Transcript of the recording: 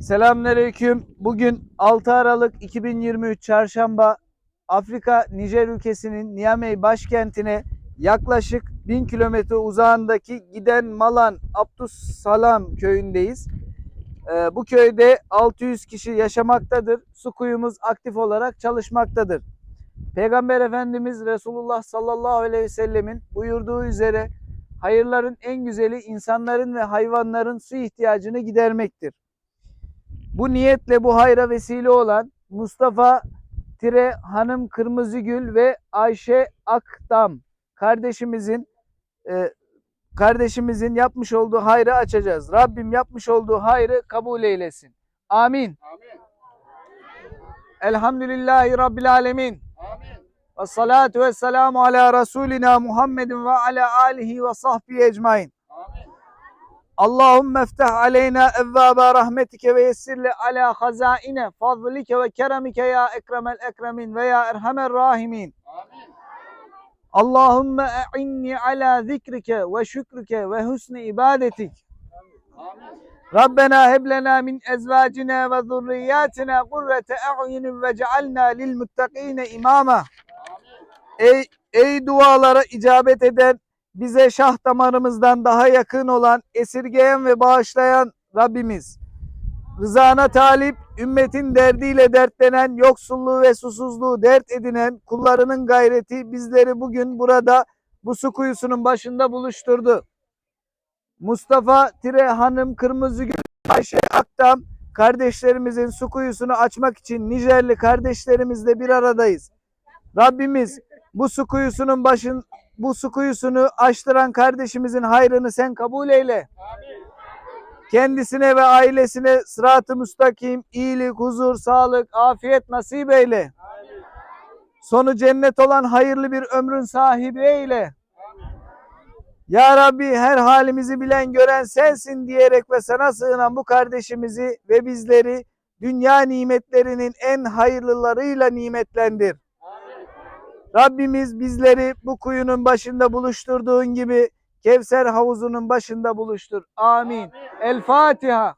Selamünaleyküm. Bugün 6 Aralık 2023 Çarşamba Afrika Nijer ülkesinin Niamey başkentine yaklaşık 1000 kilometre uzağındaki Giden Malan Abdussalam köyündeyiz. Ee, bu köyde 600 kişi yaşamaktadır. Su kuyumuz aktif olarak çalışmaktadır. Peygamber Efendimiz Resulullah sallallahu aleyhi ve sellemin buyurduğu üzere hayırların en güzeli insanların ve hayvanların su ihtiyacını gidermektir. Bu niyetle bu hayra vesile olan Mustafa Tire Hanım Kırmızıgül ve Ayşe Akdam kardeşimizin e, kardeşimizin yapmış olduğu hayrı açacağız. Rabbim yapmış olduğu hayrı kabul eylesin. Amin. Amin. Elhamdülillahi Rabbil alemin. Amin. Ve salatu ve selamu ala Resulina Muhammedin ve ala alihi ve sahbihi ecmain. Allahümme eftah aleyna evvâbe rahmetike ve yessirle ala hazaine fadlike ve keremike ya ekremel ekremin ve ya erhamer rahimin. Amin. Allahümme e'inni ala zikrike ve şükrike ve husni ibadetik. Amin. Rabbena heb lena min ezvacina ve zurriyatina kurrete a'yunin ve cealna lil muttakine imama. Ey, ey dualara icabet eden, bize şah damarımızdan daha yakın olan, esirgeyen ve bağışlayan Rabbimiz. Rızana talip, ümmetin derdiyle dertlenen, yoksulluğu ve susuzluğu dert edinen kullarının gayreti bizleri bugün burada bu su kuyusunun başında buluşturdu. Mustafa Tire Hanım Kırmızıgül, Ayşe Aktam kardeşlerimizin su kuyusunu açmak için Nijerli kardeşlerimizle bir aradayız. Rabbimiz bu su kuyusunun başın bu su kuyusunu açtıran kardeşimizin hayrını sen kabul eyle. Amin. Kendisine ve ailesine sırat-ı müstakim, iyilik, huzur, sağlık, afiyet nasip eyle. Amin. Sonu cennet olan hayırlı bir ömrün sahibi eyle. Amin. Ya Rabbi her halimizi bilen gören sensin diyerek ve sana sığınan bu kardeşimizi ve bizleri dünya nimetlerinin en hayırlılarıyla nimetlendir. Rabbimiz bizleri bu kuyunun başında buluşturduğun gibi Kevser havuzunun başında buluştur. Amin. Amin. El Fatiha.